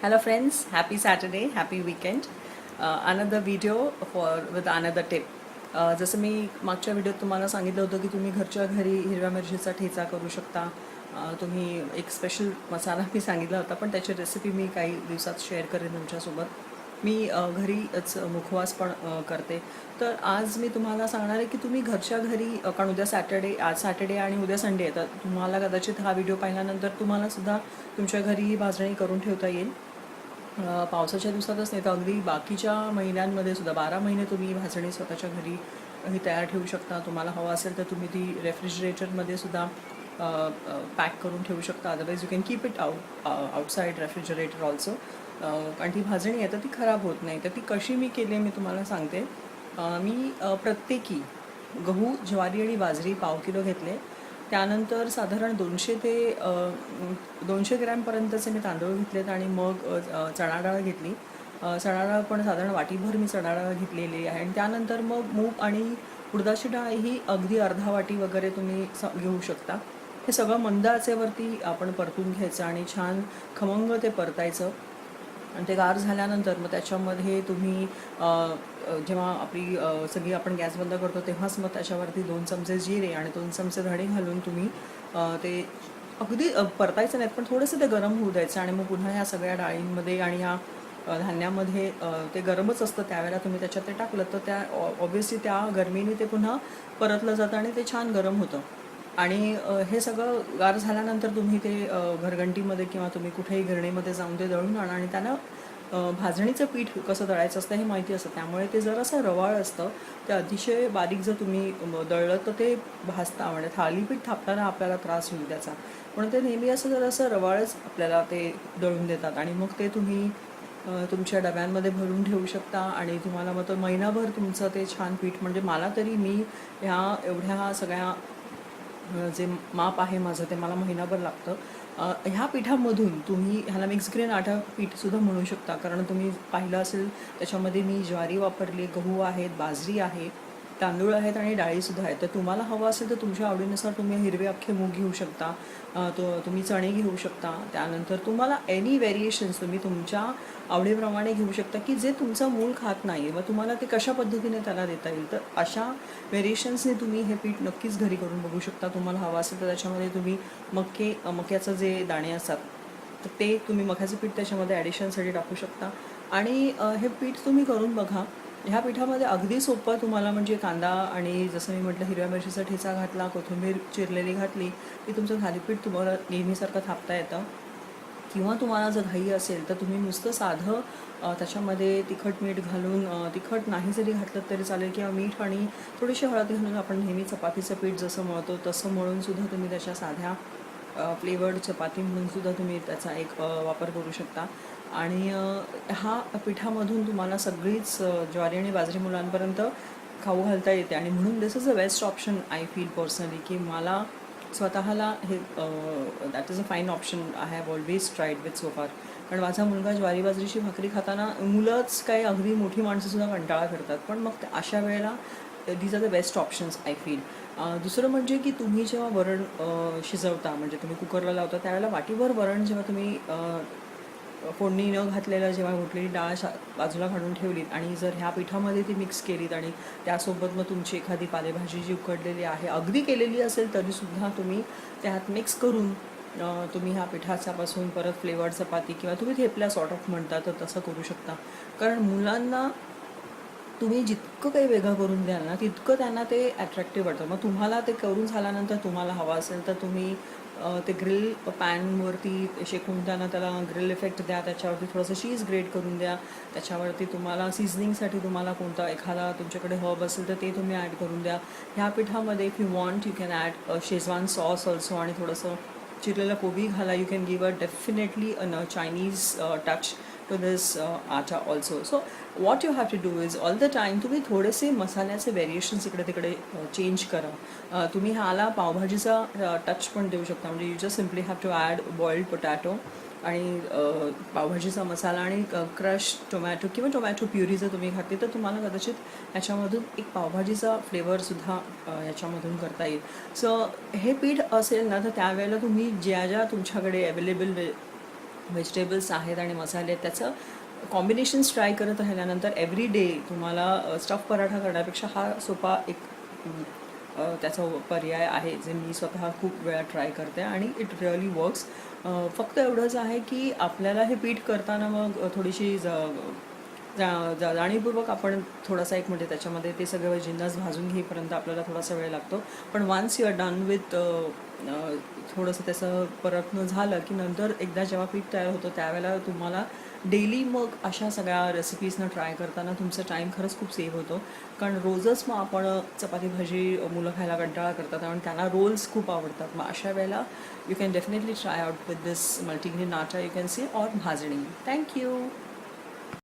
Hello friends, happy Saturday, happy weekend. Uh, another video for with another tip. Uh, जसं मी मागच्या व्हिडिओत तुम्हाला सांगितलं होतं की तुम्ही घरच्या घरी हिरव्या मिरचीचा ठेचा करू शकता. Uh, तुम्ही एक स्पेशल मसाला मी सांगितला होता पण त्याची रेसिपी मी काही दिवसात शेअर करेन तुमच्यासोबत. मी uh, घरीच मुखवास पण uh, करते. तर आज मी तुम्हाला सांगणार आहे की तुम्ही घरच्या घरी uh, कारण उद्या सॅटर्डे आज सॅटर्डे आणि उद्या संडे आहे तर तुम्हाला कदाचित हा व्हिडिओ पाहिल्यानंतर तुम्हालासुद्धा तुमच्या घरी ही भाजणी करून ठेवता येईल. पावसाच्या दिवसातच नाही तर अगदी बाकीच्या महिन्यांमध्ये सुद्धा बारा महिने तुम्ही भाजणी स्वतःच्या घरी ही तयार ठेवू शकता. तुम्हाला हवं असेल तर तुम्ही ती रेफ्रिजरेटरमध्ये सुद्धा पॅक करून ठेवू शकता. Otherwise you can keep it out outside refrigerator also कारण ती भाजणी आहे तर ती खराब होत नाही. तर ती कशी मी केली आहे मी तुम्हाला सांगते. मी प्रत्येकी गहू ज्वारी आणि बाजरी पाव किलो घेतले. त्यानंतर साधारण दोनशे ते दोनशे ग्रॅमपर्यंतचे मी तांदूळ घेतलेत आणि मग चणाडाळ चणा डाळ घेतली. चणा डाळ पण साधारण वाटीभर मी चणा डाळ घेतलेली आहे. आणि त्यानंतर मग मूग आणि उडदाची डाळ ही अगदी अर्धा वाटी वगैरे तुम्ही स घेऊ शकता. हे सगळं मंद आचेवरती आपण परतून घ्यायचं आणि छान खमंग ते परतायचं. आणि ते गार झाल्यानंतर मग त्याच्यामध्ये तुम्ही जेव्हा आपली सगळी आपण गॅस बंद करतो तेव्हाच मग त्याच्यावरती दोन चमचे जिरे आणि दोन चमचे धणे घालून तुम्ही ते अगदी परतायचं नाहीत पण थोडंसं ते गरम होऊ द्यायचं आणि मग पुन्हा ह्या सगळ्या डाळींमध्ये आणि ह्या धान्यामध्ये ते गरमच असतं त्यावेळेला तुम्ही त्याच्यात ते टाकलं तर त्या ऑब्व्हियसली त्या गरमीने ते पुन्हा परतलं जातं आणि ते छान गरम होतं. आणि हे सगळं गार झाल्यानंतर तुम्ही ते घरघंटीमध्ये किंवा तुम्ही कुठेही घरणीमध्ये जाऊन ते दळून आणा आणि त्यांना भाजणीचं पीठ कसं दळायचं असतं हे माहिती असतं. त्यामुळे ते जरासं रवाळ असतं ते अतिशय बारीक जर तुम्ही दळलं तर ते भाजता म्हणजे थालीपीठ थापताना आपल्याला त्रास होईल त्याचा. पण ते नेहमी असं जरासं रवाळच आपल्याला ते दळून देतात आणि मग ते तुम्ही तुमच्या डब्यांमध्ये भरून ठेवू शकता आणि तुम्हाला मग तो महिनाभर तुमचं ते छान पीठ म्हणजे मला तरी मी ह्या एवढ्या सगळ्या जे माप आहे माझं ते मला महिनाभर लागतं. ह्या पिठामधून तुम्ही ह्याला मिक्स ग्रेन आटा पीठसुद्धा म्हणू शकता. कारण तुम्ही पाहिलं असेल त्याच्यामध्ये मी ज्वारी वापरली गहू आहेत बाजरी आहे. तांदूळ आहेत आणि डाळीसुद्धा आहेत. तर तुम्हाला हवं असेल तर तुमच्या आवडीनुसार तुम्ही हिरवे अख्खे मूग घेऊ शकता. तो तुम्ही चणे घेऊ शकता. त्यानंतर तुम्हाला एनी व्हेरिएशन्स तुम्ही तुमच्या आवडीप्रमाणे घेऊ शकता की जे तुमचं मूल खात नाही व तुम्हाला ते कशा पद्धतीने त्याला देता येईल? तर अशा व्हेरिएशन्सने तुम्ही हे पीठ नक्कीच घरी करून बघू शकता. तुम्हाला हवं असेल तर त्याच्यामध्ये तुम्ही मक्के मक्याचं जे दाणे असतात तर ते तुम्ही मक्याचं पीठ त्याच्यामध्ये ॲडिशनसाठी टाकू शकता. आणि हे पीठ तुम्ही करून बघा. ह्या पिठामध्ये अगदी सोपं तुम्हाला म्हणजे कांदा आणि जसं मी म्हटलं हिरव्या मिरचीचा ठेचा घातला कोथिंबीर चिरलेली घातली की तुमचं थालीपीठ तुम्हाला नेहमीसारखं थापता येतं. किंवा तुम्हाला जर घाई असेल तर तुम्ही नुसतं साधं त्याच्यामध्ये तिखट मीठ घालून तिखट नाही जरी घातलं तरी चालेल किंवा मीठ आणि थोडीशी हळद घालून आपण नेहमी चपातीचं पीठ जसं मळतो तसं मळूनसुद्धा तुम्ही त्याच्या साध्या फ्लेवर्ड चपाती म्हणूनसुद्धा तुम्ही त्याचा एक वापर करू शकता. आणि हा पिठामधून तुम्हाला सगळीच ज्वारी आणि बाजरी मुलांपर्यंत खाऊ घालता येते. आणि म्हणून this is a best option I feel personally की मला स्वतःला हे that is a fine option I have always tried with so far कारण माझा मुलगा ज्वारी बाजरीची भाकरी खाताना मुलंच काही अगदी मोठी माणसंसुद्धा कंटाळा करतात. पण मग त्या- अशा वेळेला these are the best options I feel दुसरं म्हणजे की तुम्ही जेव्हा वरण शिजवता म्हणजे तुम्ही कुकरला लावता त्यावेळेला वाटीभर वरण जेव्हा तुम्ही फोडणी न घातलेलं जेव्हा उठलेली डाळ शा बाजूला काढून ठेवलीत आणि जर ह्या पिठामध्ये ती मिक्स केलीत आणि त्यासोबत मग तुमची एखादी पालेभाजी जी उकडलेली आहे अगदी केलेली असेल तरीसुद्धा तुम्ही त्यात मिक्स करून तुम्ही ह्या पिठाच्यापासून परत फ्लेवर्ड चपाती किंवा तुम्ही थेपल्या सॉर्ट ऑफ म्हणता तर तसं करू शकता. कारण मुलांना तुम्ही जितकं काही वेगळं करून द्याल ना तितकं त्यांना ते अट्रॅक्टिव्ह वाटतं. मग तुम्हाला ते करून झाल्यानंतर तुम्हाला हवं असेल तर तुम्ही ते ग्रिल पॅनवरती शेकून त्यांना त्याला ग्रिल इफेक्ट द्या त्याच्यावरती थोडंसं चीज ग्रेट करून द्या. त्याच्यावरती तुम्हाला सिझनिंगसाठी तुम्हाला कोणता एखादा तुमच्याकडे हब असेल तर ते तुम्ही ॲड करून द्या. ह्या पिठामध्ये if you want you can add Schezwan sauce also आणि थोडंसं चिरलेलं कोबी घाला. You can give a definitely an Chinese touch to this atta also so what you have to do is all the time तुम्ही थोडेसे मसाल्याचे variations इकडे तिकडे uh, चेंज करा. Uh, तुम्ही ह्याला पावभाजीचा uh, टच पण देऊ शकता. म्हणजे you just simply have to add boiled potato आणि पावभाजीचा मसाला आणि क्रश टोमॅटो किंवा टोमॅटो प्युरी जर तुम्ही घातली तर तुम्हाला कदाचित ह्याच्यामधून एक पावभाजीचा फ्लेवरसुद्धा ह्याच्यामधून करता येईल. सो हे पीठ असेल ना तर त्यावेळेला तुम्ही ज्या ज्या तुमच्याकडे अवेलेबल व्हेजिटेबल्स आहेत आणि मसाले आहेत त्याचं कॉम्बिनेशन्स ट्राय करत राहिल्यानंतर एव्हरी डे तुम्हाला स्टफ पराठा करण्यापेक्षा हा सोपा एक त्याचा पर्याय आहे जे मी स्वतः खूप वेळा ट्राय करते आणि इट रिअली वर्क्स फक्त एवढंच आहे की आपल्याला हे पीठ करताना मग थोडीशी ज जा- जा- जाणीवपूर्वक आपण थोडासा एक म्हणजे त्याच्यामध्ये ते सगळं जिन्नस भाजून घेईपर्यंत आपल्याला थोडासा वेळ लागतो. पण once you are done with थोडंसं त्याचं परतणं झालं की नंतर एकदा जेव्हा पीठ तयार होतं त्यावेळेला तुम्हाला डेली मग अशा सगळ्या रेसिपीजना ट्राय करताना तुमचा टाईम खरंच खूप सेव्ह होतो. कारण रोजच मग आपण चपाती भाजी मुलं खायला कंटाळा करतात आणि त्यांना रोल्स खूप आवडतात. मग अशा वेळेला you can definitely try out with this multigrain NATA you can see or भाजणी थँक्यू